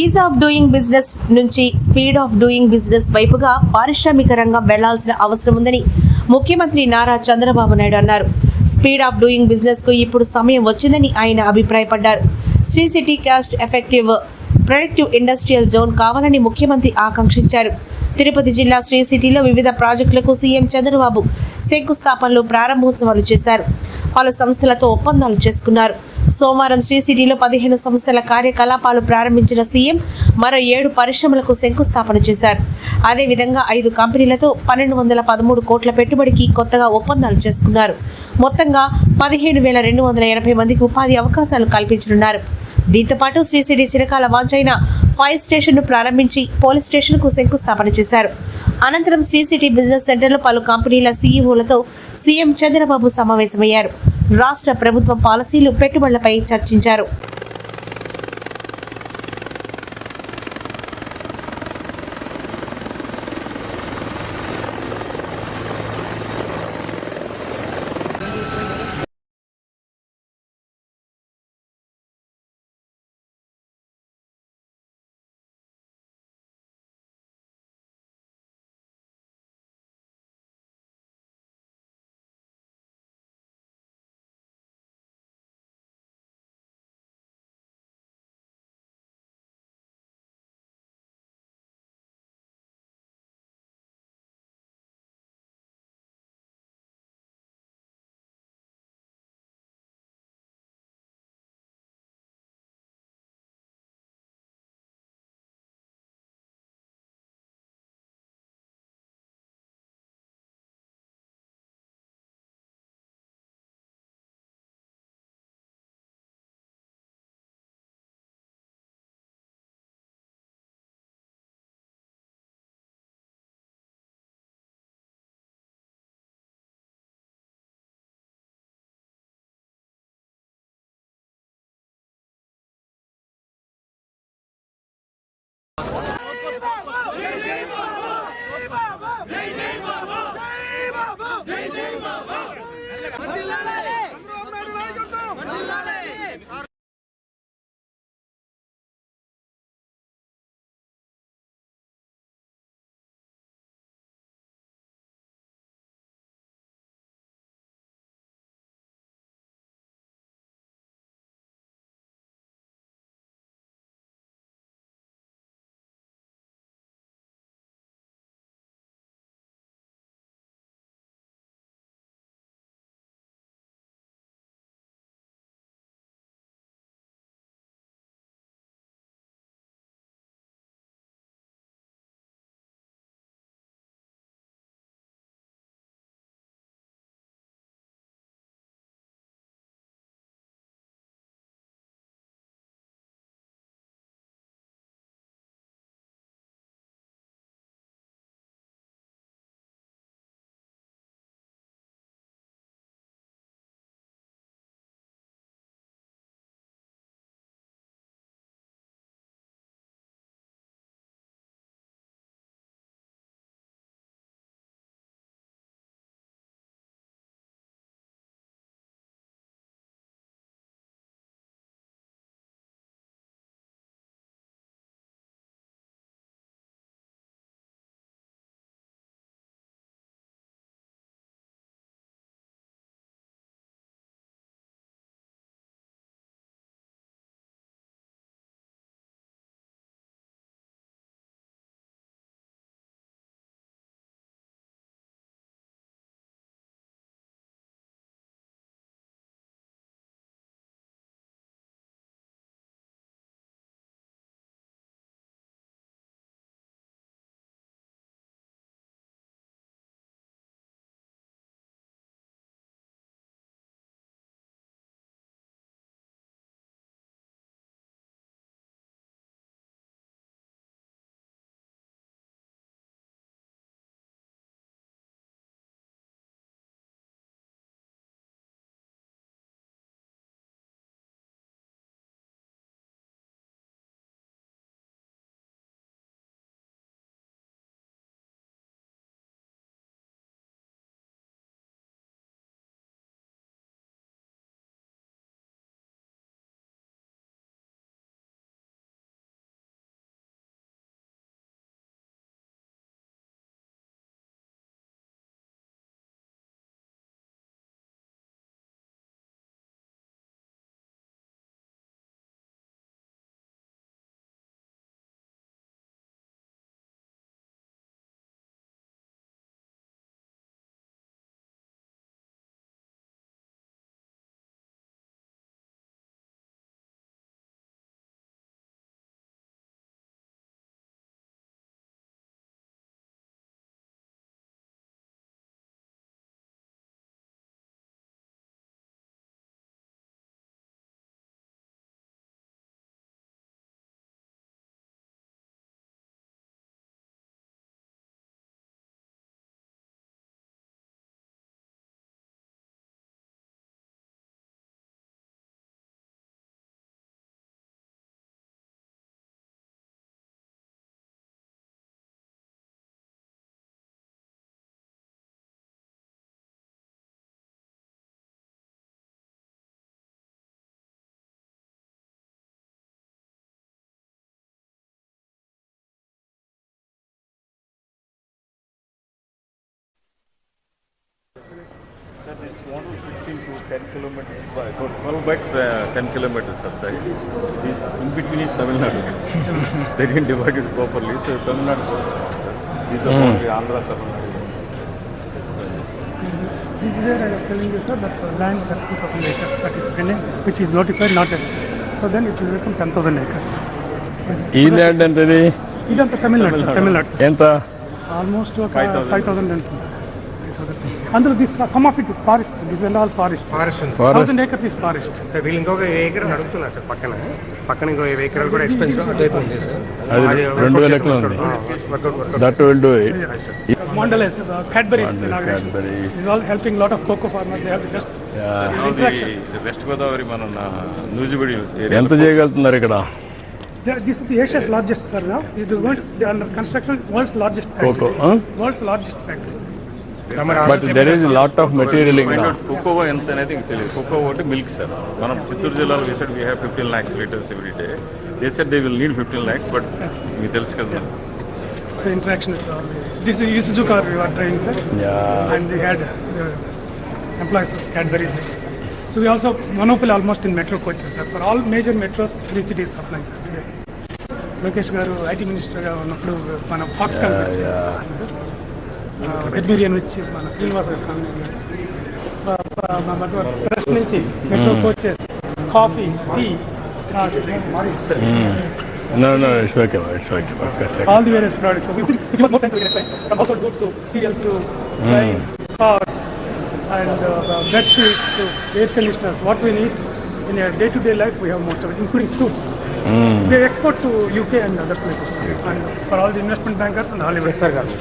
Is of doing business నుంచి speed of doing business వైపుగా పారిశ్రామిక రంగం వెళ్ళాల్సిన అవసరం ఉందని ముఖ్యమంత్రి నారా చంద్రబాబు నాయుడు అన్నారు. స్పీడ్ ఆఫ్ డూయింగ్ బిజినెస్కు ఇప్పుడు సమయం వచ్చిందని ఆయన అభిప్రాయపడ్డారు. Sri city cost effective productive industrial zone కావాలని ముఖ్యమంత్రి ఆకాంక్షించారు. తిరుపతి జిల్లా శ్రీ సిటీలో వివిధ ప్రాజెక్టులకు సీఎం చంద్రబాబు శంకుస్థాపనలు ప్రారంభోత్సవాలు చేశారు. పలు సంస్థలతో ఒప్పందాలు చేసుకున్నారు. సోమవారం శ్రీ సిటీలో పదిహేను సంస్థల కార్యకలాపాలు ప్రారంభించిన సీఎం మరో ఏడు పరిశ్రమలకు శంకుస్థాపన చేశారు. అదేవిధంగా ఐదు కంపెనీలతో పన్నెండు వందల పదమూడు కోట్ల పెట్టుబడికి కొత్తగా ఒప్పందాలు చేసుకున్నారు. మొత్తంగా పదిహేను వేల రెండు వందల ఎనభై మందికి ఉపాధి అవకాశాలు కల్పించనున్నారు. దీంతో పాటు శ్రీ సిటీ చిరకాల వాంచైన ఫైర్ స్టేషన్ను ప్రారంభించి పోలీస్ స్టేషన్కు శంకుస్థాపన చేశారు. అనంతరం శ్రీ సిటీ బిజినెస్ సెంటర్లో పలు కంపెనీల సీఈఓలతో సీఎం చంద్రబాబు సమావేశమయ్యారు. రాష్ట్ర ప్రభుత్వ పాలసీలు పెట్టుబడులపై చర్చించారు. Viva! 10 kilometers, by- 12 by uh, 10 kilometers of size. This in between is Tamil Nadu. they didn't divide it properly, so Tamil Nadu goes down, sir. This is the Hmm. boundary, Andhra, Tamil Nadu. So, yes. This is where I was telling you, sir, that uh, land that 2,000 acres that is pending, which is notified, not yet. So then it will become 10,000 acres. ఈ land ఎంతది ఇదంతా Tamil Nadu sir, Tamil Nadu ఎంత almost ఒక 5,000. Five thousand ఉంటుంది అందులో this sum of it forest. This and all forest forest thousand acres is forest sir వీళ్ళు ఇంకొక vehicle అడుగుతున్నారు సార్ పక్కన. పక్కన ఇంకో వెహికల్ కూడా ఎక్స్పెన్సివ్ అటువైపు ఉంది సార్ అది రెండు వేల ఎకరాలు ఉంది. That will do it Mondelez Mandal, Cadbury's. Is all helping lot of cocoa farmers they have just the, the West Godavari, మన నూజిబడి. ఎంత చేయగలుగుతున్నారు ఇక్కడ? This is the Asia's largest sir now is the world they under construction world's largest cocoa world's largest factory but there is lot of material cocoa ఎంత అనేది తెలియదు cocoa ఒకటి milk sir మనం చిత్తూరు జిల్లాలో వేసాడు we have fifteen lakhs litres every day they said they will need fifteen lakhs but మీకు తెలుసు కదా trying that, Yeah. and we had uh, employees of Cadbury's. So we also monopoly almost in metro coaches. Sir. For all major metros, three cities supplying. Sir. Lokesh garu IT మినిస్టర్గా ఉన్నప్పుడు మన pox ఎడ్మిరియన్ వచ్చి మన Srinivasa trust నుంచి metro coaches coffee tea no no it's okay it's okay okay all the various products. So we think it was more time to get explain. From household goods to cereal to wines, cars, and uh, uh, bed sheets to air conditioners. What we need in a day-to-day life, we have most of it, including suits. Hmm. They export to UK and other places. And for all the investment bankers and Hollywood. Sir గారు